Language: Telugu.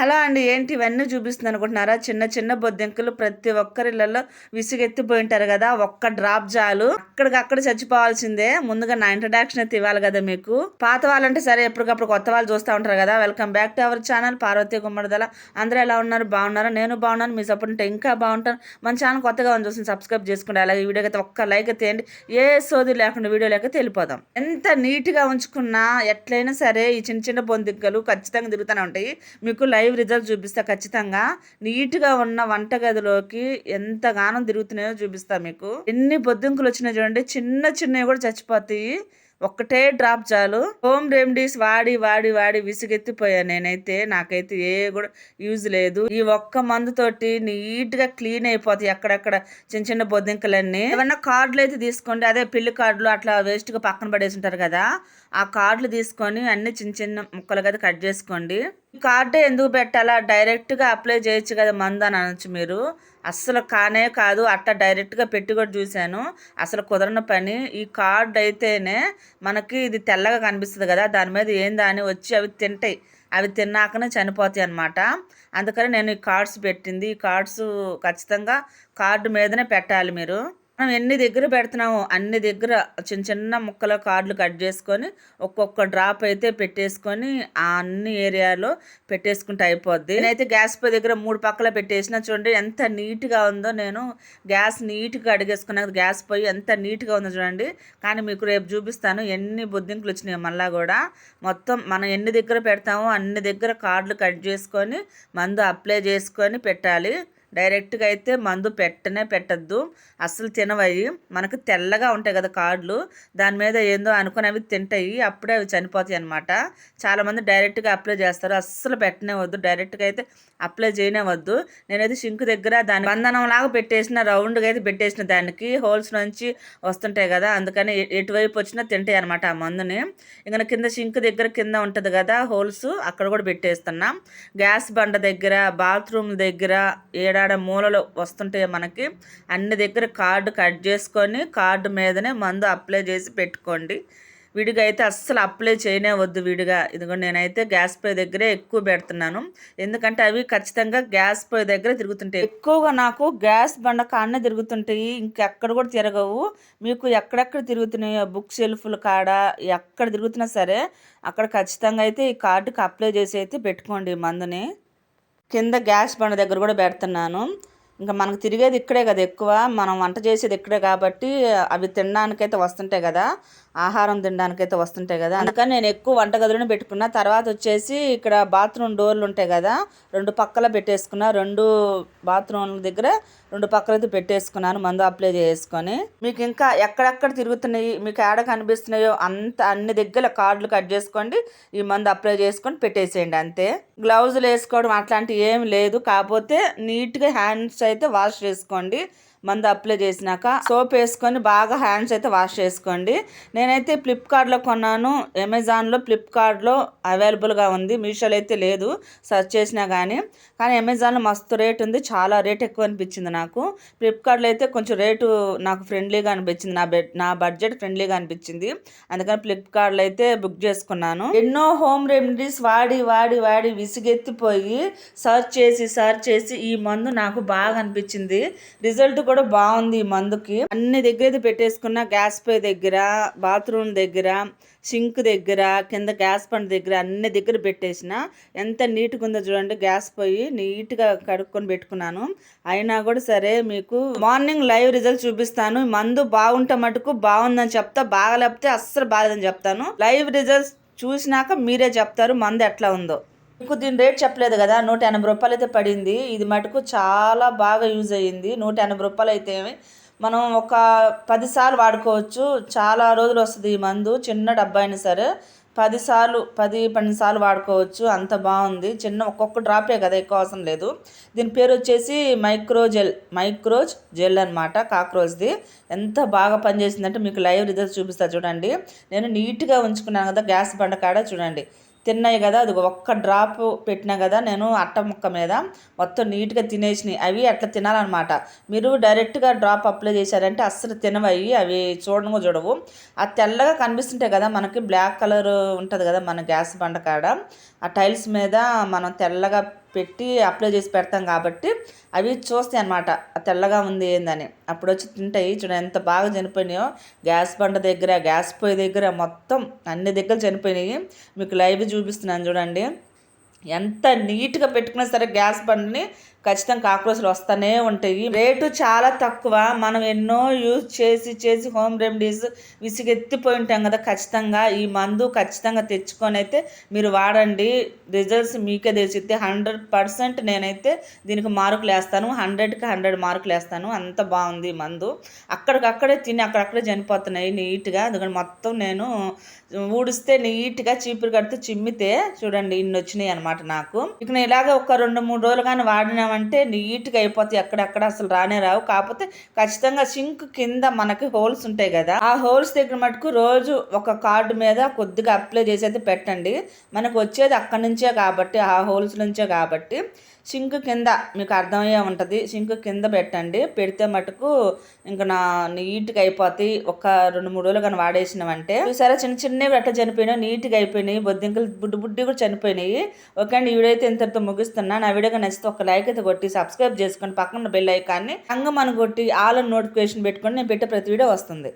హలో అండి ఏంటి ఇవన్నీ చూపిస్తుంది అనుకుంటున్నారా? చిన్న చిన్న బొద్దింకలు ప్రతి ఒక్కరిళ్ళలో విసుగెత్తిపోయి ఉంటారు కదా ఒక్క డ్రాప్ జాలు అక్కడికక్కడ చచ్చిపోవాల్సిందే. ముందుగా నా ఇంట్రడక్షన్ అయితే ఇవ్వాలి కదా మీకు. పాత వాళ్ళంటే సరే ఎప్పటికప్పుడు కొత్త వాళ్ళు చూస్తూ ఉంటారు కదా. Welcome back to our channel Parvathi Gummadidala అందరూ ఎలా ఉన్నారు? బాగున్నారు? నేను బాగున్నాను మీ సపోర్ట్ ఉంటే ఇంకా బాగుంటాను. మన ఛానల్ కొత్తగా ఉంది చూసి సబ్స్క్రైబ్ చేసుకోండి. అలాగే వీడియో అయితే ఒక్క లైక్ అయితే ఏ సోది లేకుండా వీడియో లేక వెళ్ళిపోదాం. ఎంత నీట్గా ఉంచుకున్నా ఎట్లయినా సరే ఈ చిన్న చిన్న బొందిక్కలు ఖచ్చితంగా తిరుగుతూనే ఉంటాయి. మీకు లైవ్ రిజల్ట్ చూపిస్తా. ఖచ్చితంగా నీట్గా ఉన్న వంటగదిలోకి ఎంతగానో తిరుగుతున్నాయో చూపిస్తా మీకు. ఎన్ని బొద్దింకులు వచ్చినాయి చూడండి. చిన్న చిన్నవి కూడా చచ్చిపోతాయి. ఒక్కటే డ్రాప్ చాలు. హోమ్ రెమెడీస్ వాడి వాడి వాడి విసుగెత్తిపోయా నేనైతే. నాకైతే ఏ కూడా యూజ్ లేదు. ఈ ఒక్క మందుతోటి నీట్గా నీట్గా క్లీన్ అయిపోతాయి అక్కడక్కడ చిన్న చిన్న బొద్దింకలన్నీ ఏమన్నా కార్డులు అయితే తీసుకోండి. అదే పెళ్ళి కార్డులు అట్లా వేస్ట్గా పక్కన పడేసి ఉంటారు కదా. ఆ కార్డులు తీసుకొని అన్ని చిన్న చిన్న ముక్కలుగా కట్ చేసుకోండి. కార్డే ఎందుకు పెట్టాలా? డైరెక్ట్గా అప్లై చేయొచ్చు కదా మందు అని అనొచ్చు మీరు. అస్సలు కానే కాదు. అట్ట డైరెక్ట్గా పెట్టి కూడా చూశాను. అసలు కుదరని పని. ఈ కార్డ్ అయితేనే మనకి ఇది తెల్లగా కనిపిస్తుంది కదా. దాని మీద ఏందా అని వచ్చి అవి తింటాయి. అవి తిన్నాకనే చనిపోతాయి అనమాట అందుకని నేను ఈ కార్డ్స్ పెట్టింది. ఈ కార్డ్స్ ఖచ్చితంగా కార్డు మీదనే పెట్టాలి మీరు. మనం ఎన్ని దగ్గర పెడుతున్నామో అన్ని దగ్గర చిన్న చిన్న ముక్కల కార్డులు కట్ చేసుకొని ఒక్కొక్క డ్రాప్ అయితే పెట్టేసుకొని ఆ అన్ని ఏరియాలో పెట్టేసుకుంటే అయిపోద్ది. నేనైతే గ్యాస్ పొయ్యి దగ్గర మూడు పక్కల పెట్టేసిన చూడండి ఎంత నీట్గా ఉందో నేను గ్యాస్ నీట్గా అడిగేసుకున్నా గ్యాస్ పొయ్యి ఎంత నీట్గా ఉందో చూడండి. కానీ మీకు రేపు చూపిస్తాను ఎన్ని బొద్దింకులు వచ్చినాయి మళ్ళీ కూడా. మొత్తం మనం ఎన్ని దగ్గర పెడతామో అన్ని దగ్గర కార్డులు కట్ చేసుకొని మందు అప్లై చేసుకొని పెట్టాలి. డైరెక్ట్గా అయితే మందు పెట్టనే పెట్టద్దు. అస్సలు తినవయి మనకు తెల్లగా ఉంటాయి కదా కార్డులు దాని మీద ఏందో అనుకునేవి అవి తింటాయి. అప్పుడే అవి చనిపోతాయి అనమాట చాలామంది డైరెక్ట్గా అప్లై చేస్తారు. అస్సలు పెట్టనే వద్దు. డైరెక్ట్గా అయితే అప్లై చేయనే వద్దు నేనైతే షింక్ దగ్గర దాని బంధనం లాగా పెట్టేసిన రౌండ్గా అయితే పెట్టేసిన దానికి హోల్స్ నుంచి వస్తుంటాయి కదా. అందుకని ఎటువైపు వచ్చినా తింటాయి అనమాట ఆ మందుని. ఇంకా కింద షింక్ దగ్గర కింద ఉంటుంది కదా హోల్స్ అక్కడ కూడా పెట్టేస్తున్నాం. గ్యాస్ బండ దగ్గర బాత్రూమ్ దగ్గర ఏడా ఏడాడ మూలలో వస్తుంటాయి మనకి. అన్ని దగ్గర కార్డు కట్ చేసుకొని కార్డు మీదనే మందు అప్లై చేసి పెట్టుకోండి. విడిగా అయితే అస్సలు అప్లై చేయనే వద్దు విడిగా. ఇదిగో నేనైతే గ్యాస్ పొయ్యి దగ్గరే ఎక్కువ పెడుతున్నాను. ఎందుకంటే అవి ఖచ్చితంగా గ్యాస్ పొయ్యి దగ్గర తిరుగుతుంటాయి. ఎక్కువగా నాకు గ్యాస్ బండ కాడనే తిరుగుతుంటాయి. ఇంకెక్కడ కూడా తిరగవు. మీకు ఎక్కడెక్కడ తిరుగుతున్నాయో బుక్ షెల్ఫ్లు కాడ ఎక్కడ తిరుగుతున్నా సరే అక్కడ ఖచ్చితంగా అయితే ఈ కార్డుకి అప్లై చేసి అయితే పెట్టుకోండి మందుని. కింద గ్యాస్ బండ దగ్గర కూడా పెడుతున్నాను. ఇంకా మనకు తిరిగేది ఇక్కడే కదా ఎక్కువ. మనం వంట చేసేది ఇక్కడే కాబట్టి అవి తినడానికైతే వస్తుంటాయి కదా. ఆహారం తినడానికైతే వస్తుంటాయి కదా. అందుకని నేను ఎక్కువ వంటగదిలోనే పెట్టుకున్న. తర్వాత వచ్చేసి ఇక్కడ బాత్రూమ్ డోర్లు ఉంటాయి కదా రెండు పక్కల పెట్టేసుకున్నా. రెండు బాత్రూమ్ల దగ్గర రెండు పక్కలైతే పెట్టేసుకున్నాను మందు అప్లై చేసుకొని. మీకు ఇంకా ఎక్కడెక్కడ తిరుగుతున్నాయి మీకు ఏడ కనిపిస్తున్నాయో అంత అన్ని దగ్గర కార్డులు కట్ చేసుకోండి ఈ మందు అప్లై చేసుకొని పెట్టేసేయండి అంతే. గ్లౌజులు వేసుకోవడం అట్లాంటివి ఏమి లేదు. కాకపోతే నీట్గా హ్యాండ్స్ అయితే వాష్ చేసుకోండి. మందు అప్లై చేసినాక సోప్ వేసుకొని బాగా హ్యాండ్స్ అయితే వాష్ చేసుకోండి. నేనైతే ఫ్లిప్కార్ట్లో కొన్నాను. అమెజాన్లో ఫ్లిప్కార్ట్లో అవైలబుల్గా ఉంది. మీషోలో అయితే లేదు. సెర్చ్ చేసినా కానీ కానీ అమెజాన్లో మస్తు రేట్ ఉంది. చాలా రేట్ ఎక్కువ అనిపించింది నాకు. ఫ్లిప్కార్ట్లో అయితే కొంచెం రేటు నాకు ఫ్రెండ్లీగా అనిపించింది. నా బెడ్ నా బడ్జెట్ ఫ్రెండ్లీగా అనిపించింది. అందుకని ఫ్లిప్కార్ట్లో అయితే బుక్ చేసుకున్నాను. ఎన్నో హోమ్ రెమెడీస్ వాడి వాడి వాడి విసిగెత్తిపోయి సర్చ్ చేసి సర్చ్ చేసి ఈ మందు నాకు బాగా అనిపించింది. రిజల్ట్ కూడా బాగుంది ఈ మందుకి. అన్ని దగ్గర పెట్టేసుకున్న గ్యాస్ పై దగ్గర బాత్రూమ్ దగ్గర సింక్ దగ్గర కింద గ్యాస్ పండు దగ్గర అన్ని దగ్గర పెట్టేసిన ఎంత నీట్గా ఉందో చూడండి. గ్యాస్ పొయ్యి నీట్గా కడుక్కొని పెట్టుకున్నాను. అయినా కూడా సరే మీకు మార్నింగ్ లైవ్ రిజల్ట్ చూపిస్తాను. మందు బాగుంటే మటుకు బాగుందని చెప్తా బాగలేకపోతే అస్సలు బాగాలేదని చెప్తాను. లైవ్ రిజల్ట్స్ చూసినాక మీరే చెప్తారు మందు ఎట్లా ఉందో. మీకు దీని రేట్ చెప్పలేదు కదా నూట ఎనభై రూపాయలు అయితే పడింది. ఇది మటుకు చాలా బాగా యూజ్ అయ్యింది. నూట ఎనభై రూపాయలు అయితే మనం ఒక పదిసార్లు వాడుకోవచ్చు. చాలా రోజులు వస్తుంది ఈ మందు చిన్న డబ్బా అయినా సరే. పదిసార్లు పది పన్నెండు సార్లు వాడుకోవచ్చు. అంత బాగుంది. చిన్న ఒక్కొక్క డ్రాపే కదా ఎక్కువ అవసరం లేదు. దీని పేరు వచ్చేసి మైక్రో జెల్ మైక్రోజ్ జెల్ అనమాట కాక్రోజ్ది. ఎంత బాగా పనిచేసిందంటే మీకు లైవ్ రిజల్ట్స్ చూపిస్తా చూడండి. నేను నీట్గా ఉంచుకున్నాను కదా గ్యాస్ బండ కాడ చూడండి. తిన్నాయి కదా అది ఒక్క డ్రాప్ పెట్టినా కదా నేను అట్ట ముక్క మీద మొత్తం నీట్గా తినేసినాయి. అవి అట్లా తినాలన్నమాట. మీరు డైరెక్ట్గా డ్రాప్ అప్లై చేశారంటే అస్సలు తినవవి అవి చూడను చూడవు. ఆ తెల్లగా కనిపిస్తుంటాయి కదా మనకి బ్లాక్ కలర్ ఉంటుంది కదా మన గ్యాస్ బండ కాడ. ఆ టైల్స్ మీద మనం తెల్లగా పెట్టి అప్లై చేసి పెడతాం కాబట్టి అవి చూస్తాయి అనమాట తెల్లగా ఉంది ఏందని. అప్పుడు వచ్చి తింటాయి. చూడ ఎంత బాగా చనిపోయినాయో. గ్యాస్ బండ దగ్గర గ్యాస్ పొయ్యి దగ్గర మొత్తం అన్ని దగ్గర చనిపోయినాయి. మీకు లైవ్ చూపిస్తున్నాను చూడండి. ఎంత నీట్గా పెట్టుకున్నా సరే గ్యాస్ బండ్ని ఖచ్చితంగా కాక్రోచ్లు వస్తూనే ఉంటాయి. రేటు చాలా తక్కువ. మనం ఎన్నో యూజ్ చేసి చేసి హోమ్ రెమెడీస్ విసిగెత్తిపోయి ఉంటాం కదా. ఖచ్చితంగా ఈ మందు ఖచ్చితంగా తెచ్చుకొని అయితే మీరు వాడండి. రిజల్ట్స్ మీకే తెలిసిద్ది. హండ్రెడ్ పర్సెంట్ నేనైతే దీనికి మార్కులు వేస్తాను. హండ్రెడ్కి హండ్రెడ్ మార్కులు వేస్తాను. అంత బాగుంది ఈ మందు. అక్కడికక్కడే తిని అక్కడక్కడే చనిపోతున్నాయి నీట్గా. అందుకని మొత్తం నేను ఊడిస్తే నీట్గా చీపురు కడితే చిమ్మితే చూడండి ఇన్ని వచ్చినాయి అనమాట నాకు. ఇక నేను ఇలాగ ఒక రెండు మూడు రోజులు కానీ వాడినామంటే నీట్గా అయిపోతాయి. అక్కడక్కడ అసలు రానే రావు. కాకపోతే ఖచ్చితంగా సింక్ కింద మనకి హోల్స్ ఉంటాయి కదా. ఆ హోల్స్ దగ్గర మటుకు రోజు ఒక కార్డు మీద కొద్దిగా అప్లై చేసి అయితే పెట్టండి. మనకు వచ్చేది అక్కడి నుంచే కాబట్టి ఆ హోల్స్ నుంచే కాబట్టి సింక్ కింద మీకు అర్థమయ్యే ఉంటుంది. సింక్ కింద పెట్టండి. పెడితే మటుకు ఇంకా నా నీట్గా అయిపోతాయి. ఒక రెండు మూడు రోజులు కానీ వాడేసినామంటే. సరే చిన్న చిన్నవి ఎట్లా చనిపోయినాయి. నీట్గా అయిపోయినాయి. బొద్దింకలు బుడ్డి బుడ్డి కూడా చనిపోయినాయి. ఓకే అండి ఈ వీడియో అయితే ఇంతటితో ముగిస్తున్నా. నా వీడియోగా నచ్చితే ఒక లైక్ అయితే కొట్టి సబ్స్క్రైబ్ చేసుకొని పక్కన బెల్ ఐకాన్ని అంగ మన కొట్టి ఆల్ నోటిఫికేషన్ పెట్టుకొని నేను పెట్టే ప్రతి వీడియో వస్తుంది.